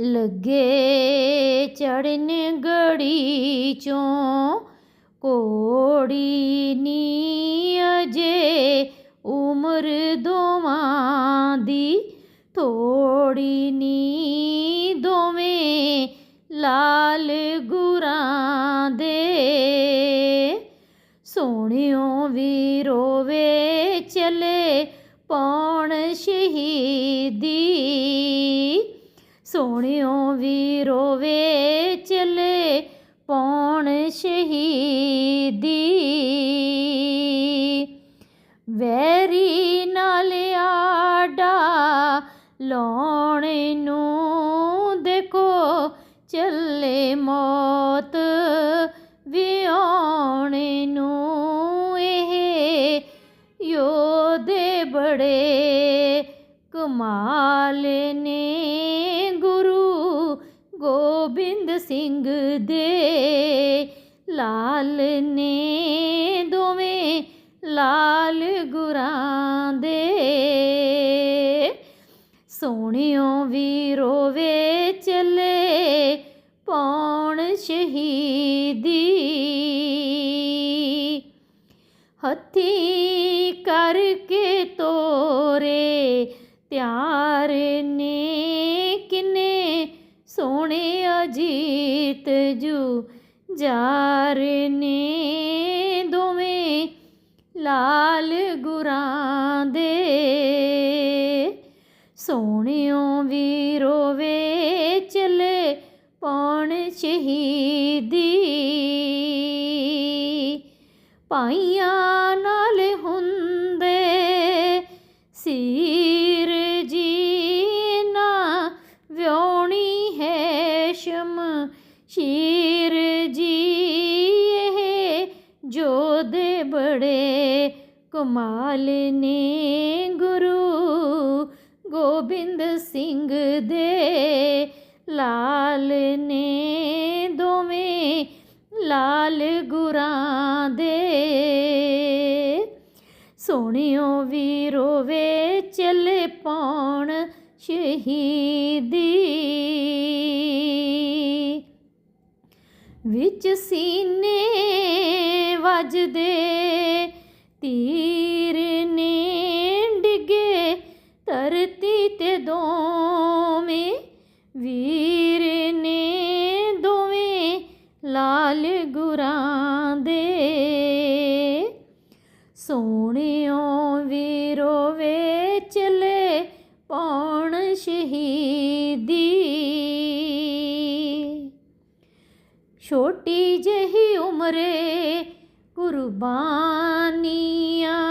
ਲੱਗੇ ਚੜਨ ਗੜੀ ਚੋਂ। ਕੋੜੀ ਨੀ ਅਜੇ ਉਮਰ ਦੋਵਾਂ ਦੀ। ਥੋੜੀ ਨੀ ਦੋਵੇਂ ਲਾਲ ਗੁਰਾਂ ਦੇ। ਸੋਹਣਿਓ ਵੀ ਰੋਵੇ ਚਲੇ ਪੌਣ ਸ਼ਹੀਦੀ। ਸੋਹਣਿਓ ਵੀ ਰੋਵੇ ਚਲੇ ਪੌਣ ਸ਼ਹੀਦੀ। ਵੈਰੀ ਨਾਲ ਆਡਾ ਲਾਉਣ ਨੂੰ ਦੇਖੋ, ਚੱਲੇ ਮੌਤ ਵਿਆਉਣ ਨੂੰ ਇਹ ਯੋਧੇ ਬੜੇ ਕਮਾਲ ਨੇ। ਸਿੰਘ ਦੇ ਲਾਲ ਨੇ ਦੋਵੇਂ ਲਾਲ ਗੁਰਾਂ ਦੇ। ਸੋਹਣਿਓ ਵੀ ਰੋਵੇ ਚੱਲੇ ਪੌਣ ਸ਼ਹੀਦੀ। ਹੱਥੀ ਕਰਕੇ ਤੋਰੇ ਤਿਆਰ ਨੇ ਕਿਨੇ ਸੋਹਣੇ ਅਜੀਤ ਜੂ ਜਾਰ ਨੇ ਦੋਵੇਂ ਲਾਲ ਗੁਰਾਂ ਦੇ। ਸੋਹਣਿਓ ਵੀ ਰੋਵੇ ਚਲੇ ਪੌਣ ਸ਼ਹੀਦੀ। ਪਾਈਆਂ ਸ਼ੀਰ ਜੀ ਇਹ ਜੋਧੇ ਬੜੇ ਕਮਾਲ ਨੇ ਗੁਰੂ ਗੋਬਿੰਦ ਸਿੰਘ ਦੇ ਲਾਲ ਨੇ ਦੋਵੇਂ ਲਾਲ ਗੁਰਾਂ ਦੇ। ਸੋਹਣਿਓ ਵੀ ਰੋਵੇ ਚੱਲੇ ਪੌਣ ਸ਼ਹੀਦੀ ਵਿੱਚ ਸੀਨੇ ਵੱਜਦੇ, ਤੀਰ ਨੇ ਡਿੱਗੇ ਧਰਤੀ ਤੇ ਦੋਵੇਂ, ਵੀਰ ਨੇ ਦੋਵੇਂ ਲਾਲ ਗੁਰਾਂ ਦੇ। ਸੋਹਣਿਓ ਵੀ ਰੋਵੇ ਚਲੇ ਪਾਉਣ ਸ਼ਹੀਦੀ ਕੁਰਬਾਨੀਆਂ।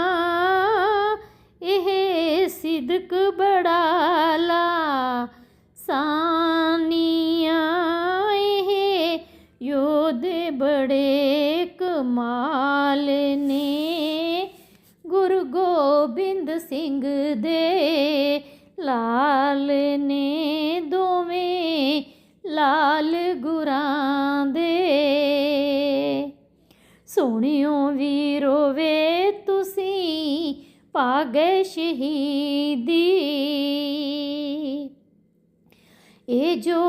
ਇਹ ਸਿਦਕ ਬੜਾਲਾ ਸਾਨੀਆਂ। ਇਹ ਯੋਧੇ ਬੜੇ ਕਮਾਲ ਨੇ। ਗੁਰੂ ਗੋਬਿੰਦ ਸਿੰਘ ਦੇ ਲਾਲ ਨੇ। ਦੋਵੇਂ ਲਾਲ ਗੁਰਾਂ ਦੇ ਸੋਹਣਿਓ ਵੀ ਰੋਵੇ ਤੁਸੀਂ ਪਾਗੇ ਸ਼ਹੀਦੀ। ਇਹ ਜੋ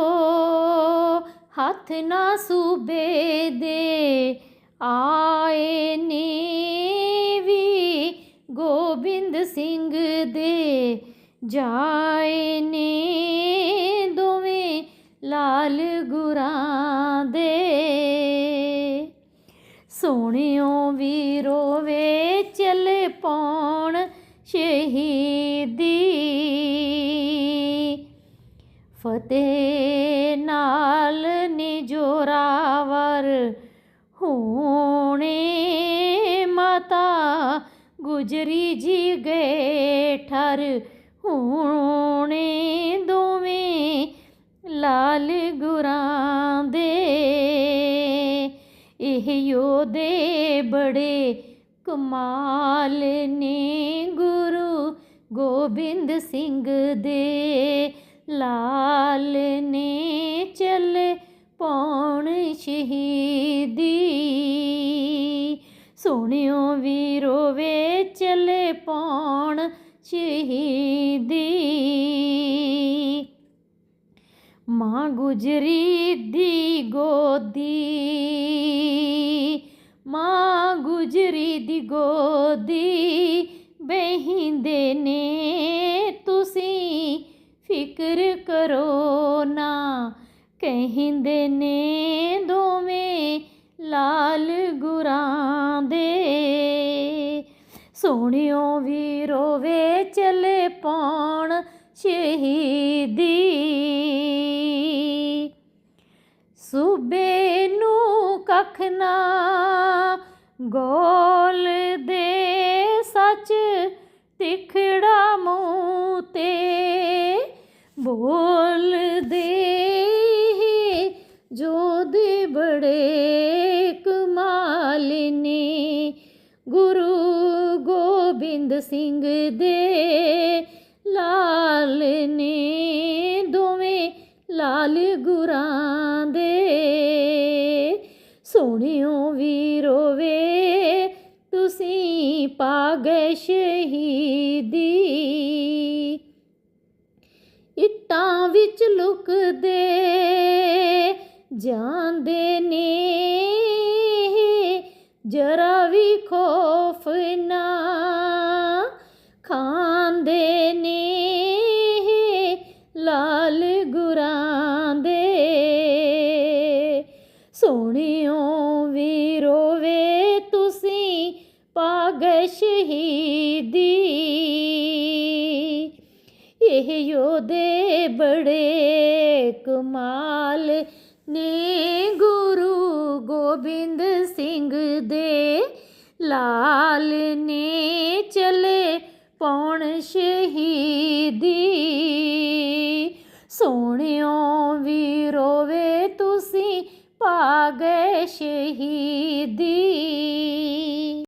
ਹੱਥ ਨਾ ਸੂਬੇ ਦੇ ਆਏ ਨੇ ਵੀ ਗੋਬਿੰਦ ਸਿੰਘ ਦੇ ਜਾਏ ਨੇ ਦੋਵੇਂ ਲਾਲ ਗੁਰਾਂ ਸੋਹਣਿਓ ਵੀਰੋ ਵੇ ਚੱਲ ਪੌਣ ਸ਼ਹੀਦੀ। ਫਤਿਹ ਨਾਲ ਨਿਜੋਰਾਵਰ ਹੋਣੇ ਮਾਤਾ ਗੁਜਰੀ ਜੀ ਗਏ ਠਰ। ਕਮਾਲ ਨੇ ਗੁਰੂ ਗੋਬਿੰਦ ਸਿੰਘ ਦੇ ਲਾਲ ਨੇ ਚੱਲੇ ਪੌਣ ਸ਼ਹੀਦੀ। ਸੁਣਿਓ ਵੀਰੋ ਵੇ, ਚੱਲੇ ਪੌਣ ਸ਼ਹੀਦੀ। ਮਾਂ ਗੁਜਰੀ ਦੀ ਗੋਦੀ। ਮਾਂ ਗੁਜਰੀ ਦੀ ਗੋਦੀ ਬਹਿੰਦੇ ਨੇ। ਤੁਸੀਂ ਫਿਕਰ ਕਰੋ ਨਾ, ਕਹਿੰਦੇ ਨੇ ਦੋਵੇਂ ਲਾਲ ਗੁਰਾਂ ਦੇ। ਸੋਹਣਿਓ ਵੀਰੋ ਵੇ ਚਲੇ ਪਾਉਣ ਸ਼ਹੀਦੀ। ਸੂਬੇ ਨੂੰ। ਕੱਖ ਗੋਲ ਦੇ ਸੱਚ ਤਿਖੜਾ ਮੂੰਹ ਤੇ। ਬੋਲਦੇ ਜੋ ਦੇ ਬੜੇ ਕਮਾਲ ਨੇ। ਗੁਰੂ ਗੋਬਿੰਦ ਸਿੰਘ ਦੇ ਲਾਲ ਨੇ। ਦੋਵੇਂ ਲਾਲ ਗੁਰਾਂ ਦੇ ਸੋਹਣਿਓ ਵੀਰੋ ਤੁਸੀਂ ਪਾ ਗਏ ਸ਼ਹੀਦੀ ਇੱਟਾਂ ਵਿੱਚ ਲੁਕਦੇ ਜਾਂਦੇ ਨੇ, ਜਰਾ ਵੀ ਖੋਫ ਨਾ ਇਹ ਦੇ ਬੜੇ ਕਮਾਲ ਨੇ। ਗੁਰੂ ਗੋਬਿੰਦ ਸਿੰਘ ਦੇ ਲਾਲ ਨੇ ਚਲੇ ਪੌਣ ਸ਼ਹੀਦੀ। ਸੋਹਣਿਓ ਵੀਰੋ ਵੇ ਤੁਸੀਂ ਪਾ ਸ਼ਹੀਦੀ।